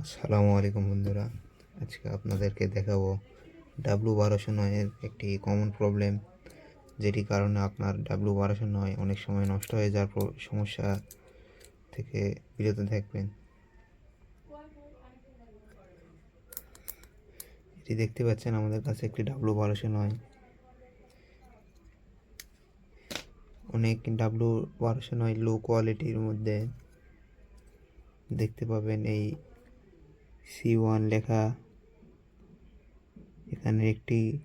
আসসালামু আলাইকুম বন্ধুরা। আজকে আপনাদেরকে দেখাবো ডাব্লু বারোশো নয়ের একটি কমন প্রবলেম যেটি কারণে আপনার ডাব্লু বারোশো নয় অনেক সময় নষ্ট হয়ে যাওয়ার সমস্যা থেকে বিরত থাকবেন। এটি দেখতে পাচ্ছেন আমাদের কাছে একটি ডাব্লু বারোশো নয়। অনেক ডাব্লু বারোশো নয় লো কোয়ালিটির মধ্যে দেখতে পাবেন এই সি ওয়ান লেখা। এখানে একটি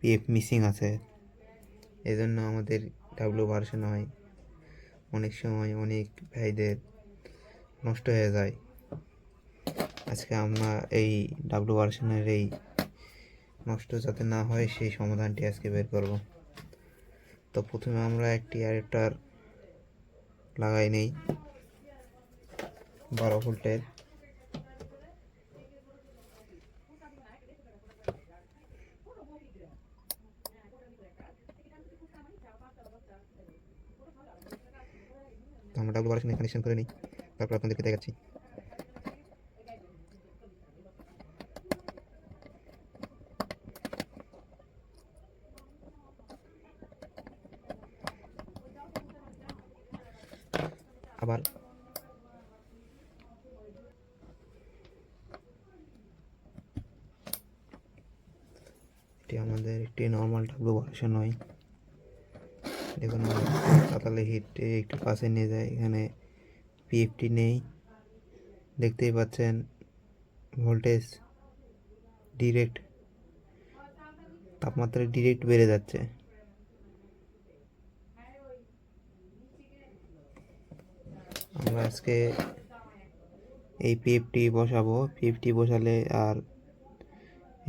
পিএফ মিসিং আছে। এজন্য আমাদের ডাব্লু ভার্সন হয়। অনেক সময় অনেক ভাইদের নষ্ট হয়ে যায়। আজকে আমরা এই ডাব্লু ভার্সনের এই নষ্ট যাতে না হয়, সেই সমাধানটি আজকে বের করব। তো প্রথমে আমরা একটি অ্যাডাপ্টার লাগাই নেই। বারো ভোল্টের। তো আমরা ডাব্লু বারোশো কানেকশন করে নিই। তারপর আপনাদেরকে দেখাচ্ছি। আবার এটি একটি নর্মাল ডাব্লু বারোশো নয়। দেখুন পাতালে হিটে একটু পাশে নিয়ে যায়, এখানে পিএফটি নেই। দেখতেই পাচ্ছেন ভোল্টেজ ডিরেক্ট তাপমাত্রা ডিরেক্ট বেড়ে যাচ্ছে। আমরা আজকে এই পিএফটি বসাবো। পিএফটি বসালে আর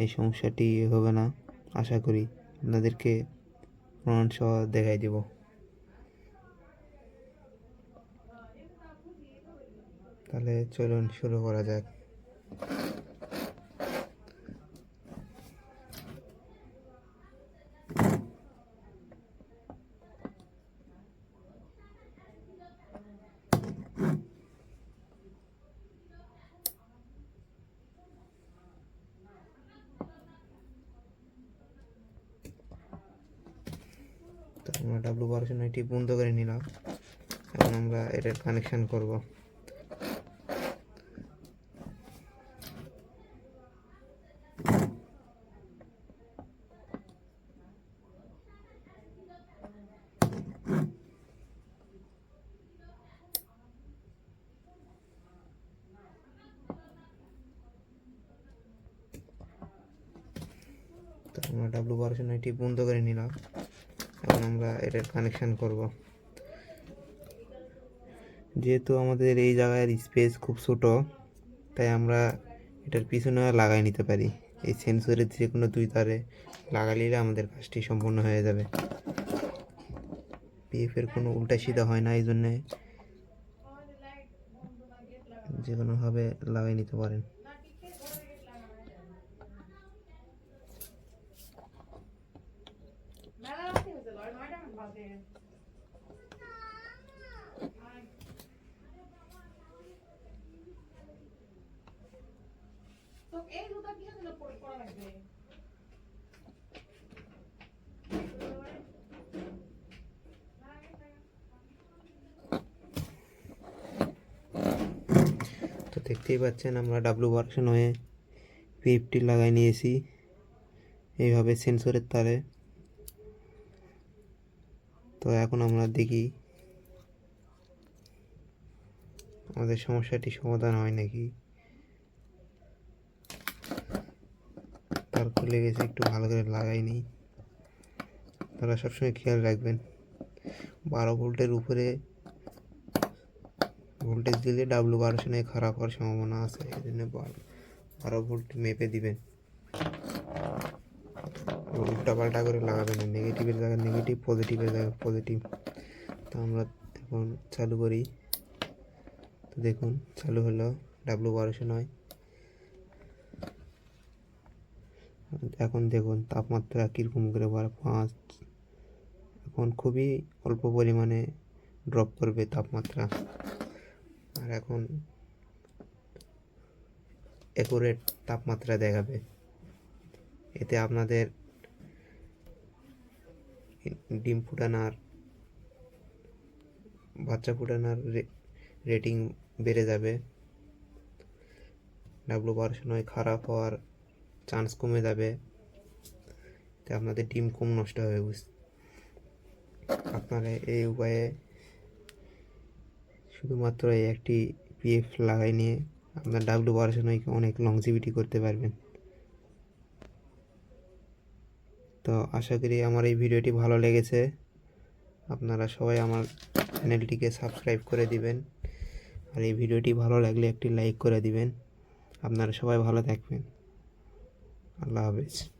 এই সমস্যাটি হবে না। আশা করি আপনাদেরকে প্রমাণ সহ দেখাই দেব। তাহলে চলুন শুরু করা যাক তো আমরা ডাব্লু বারোশো নয়টি বন্ধ করে নিলাম। এখন আমরা এটার কানেকশন করব। আমরা ডাব্লু বারোশো নয়টি বন্ধ করে নিলাম। এখন আমরা এটার কানেকশান করব। যেহেতু আমাদের এই জায়গার স্পেস খুব ছোট, তাই আমরা এটার পিছনে লাগাই নিতে পারি। এই সেন্সরের যে কোনো দুই তারে লাগালে আমাদের কাজটি সম্পূর্ণ হয়ে যাবে। পিএফের কোনো উল্টা সিধা হয় না, এই জন্যে যে কোনোভাবে লাগাই নিতে পারেন। তো এই জুতা কি জন্য পরে পরা লাগবে তো দেখতেই পাচ্ছেন আমরা ডাব্লু ভার্সন হয়ে পিএফটি লাগাই নিয়েছি এইভাবে সেন্সরের তারে তো এখন আমরা দেখি আমাদের সমস্যাটি সমাধান হয় নাকি? তার খুলে গেছে, একটু ভালো করে লাগাই নিই। তারা সবসময় খেয়াল রাখবেন, বারো ভোল্টের উপরে ভোল্টেজ দিলে ডাব্লু বারোশো নিয়ে খারাপ হওয়ার সম্ভাবনা আছে, এই জন্য বারো ভোল্ট মেপে দিবেন। উল্টা পাল্টা করে লাগাবে না নেগেটিভের জায়গায় নেগেটিভ পজিটিভের জায়গায় পজিটিভ তো আমরা এখন চালু করি। তো দেখুন, চালু হলো ডাব্লু বারোশো নয়। এখন দেখুন, তাপমাত্রা কীরকম করে বাড়ে পাঁচ। এখন খুবই অল্প পরিমাণে ড্রপ করবে তাপমাত্রা। আর এখন অ্যাকুরেট তাপমাত্রা দেখাবে। এতে আপনাদের ডিম ফুটানোর, বাচ্চা ফুটানোর রেটিং বেড়ে যাবে। ডাব্লু বারোশো নয় খারাপ হওয়ার চান্স কমে যাবে। তে আপনাদের ডিম কম নষ্ট হবে বুঝ, আপনারা এই উপায়ে শুধুমাত্র এই একটি পিএফ লাগাই নিয়ে আপনার ডাব্লু বারোশো নয়কে অনেক লংজিভিটি করতে পারবেন। তো আশা করি আমার এই ভিডিওটি ভালো লেগেছে। আপনারা সবাই আমার চ্যানেলটিকে সাবস্ক্রাইব করে দিবেন আর এই ভিডিওটি ভালো লাগলে একটি লাইক করে দিবেন। আপনারা সবাই ভালো থাকবেন। আল্লাহ হাফেজ।